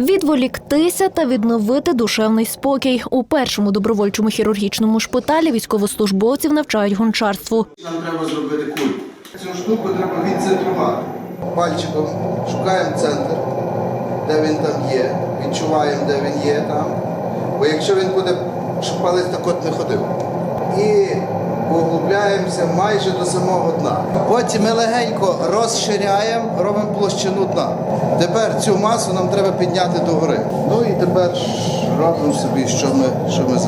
Відволіктися та відновити душевний спокій у першому добровольчому хірургічному шпиталі військовослужбовців навчають гончарству. Нам треба зробити кульку. Цю штуку треба відцентрувати. Пальчиком шукаємо центр, де він там є, відчуваємо, де він є там. Бо якщо він буде, щоб так от не ходив. І углубляємося майже до самого дна. Потім ми легенько розширяємо, робимо площину дна. Тепер цю масу нам треба підняти догори. Ну і тепер робимо собі, що ми, що ми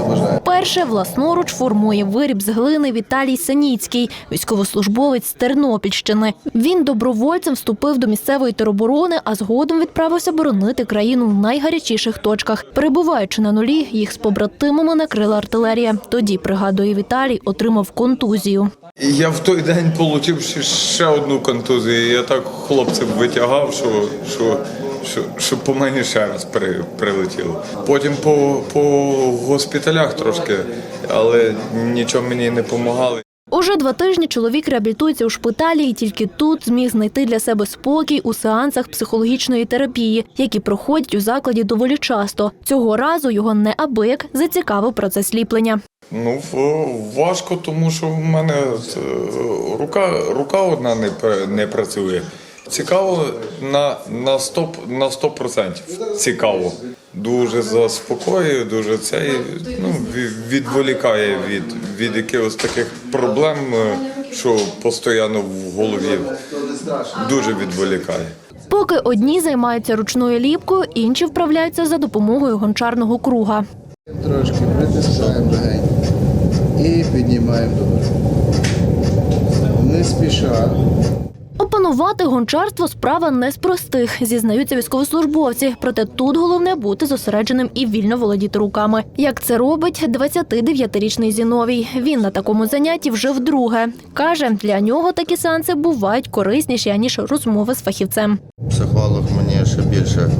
забажаємо. Перше власноруч формує виріб з глини Віталій Саніцький, військовослужбовець з Тернопільщини. Він добровольцем вступив до місцевої тероборони, а згодом відправився боронити країну в найгарячіших точках. Перебуваючи на нулі, їх з побратимами накрила артилерія. Тоді, пригадує Віталій, отримав контузію. Я в той день отримав ще, одну контузію. Я так хлопців витягав, що, що, що, що по мені ще раз при, прилетіло. Потім по, по госпіталях трошки, але нічого мені не допомагали. Уже два тижні чоловік реабілітується у шпиталі і тільки тут зміг знайти для себе спокій у сеансах психологічної терапії, які проходять у закладі доволі часто. Цього разу його неабияк зацікавив процес ліплення. Ну, важко, тому що в мене е, рука, рука одна не, не працює. Цікаво на, на 100%, на 100% цікаво. Дуже заспокоює, дуже цей, ну, відволікає від, від якихось таких проблем, е, що постійно в голові дуже відволікає. Поки одні займаються ручною ліпкою, інші вправляються за допомогою гончарного круга. Трошки притискаємо легенько і піднімаємо догори. Не спіша. Опанувати гончарство справа не з простих, зізнаються військовослужбовці. Проте тут головне бути зосередженим і вільно володіти руками. Як це робить 29-річний Зіновій. Він на такому занятті вже вдруге. Каже, для нього такі сеанси бувають корисніші, аніж розмови з фахівцем. Психолог мені ще більше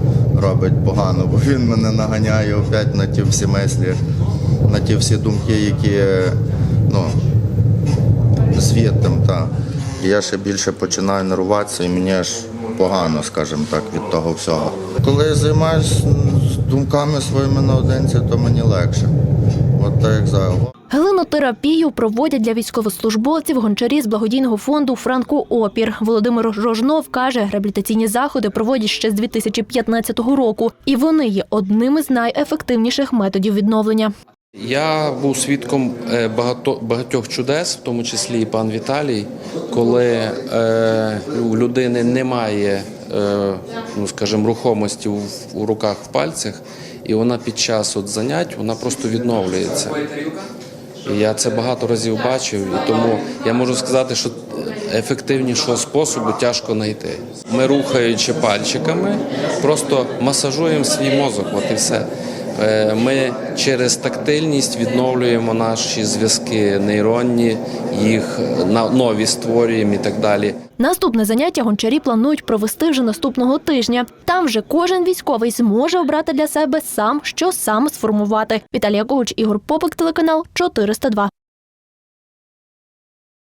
робить погано, бо він мене наганяє опять на ті всі мислі, на ті всі думки, які ну, звідтам. Та. Я ще більше починаю нервуватися і мені аж погано, скажімо так, від того всього. Коли я займаюся думками своїми наодинці, то мені легше. От так як зараз. Глинотерапію проводять для військовослужбовців гончарі з благодійного фонду Франко Опір. Володимир Рожнов каже, реабілітаційні заходи проводять ще з 2015 року, і вони є одним із найефективніших методів відновлення. Я був свідком е, багато, багатьох чудес, в тому числі і пан Віталій, коли е, у людини немає, е, ну скажімо, рухомості у руках в пальцях, і вона під час от занять вона просто відновлюється. І я це багато разів бачив, і тому я можу сказати, що ефективнішого способу тяжко знайти. Ми рухаючи пальчиками, просто масажуємо свій мозок, от і все. Е, Ми через тактильність відновлюємо наші зв'язки нейронні, їх на- нові створюємо і так далі. Наступне заняття гончарі планують провести вже наступного тижня. Там вже кожен військовий зможе обрати для себе сам, що сам сформувати. Віталія Когуч, Ігор Попик, телеканал 402.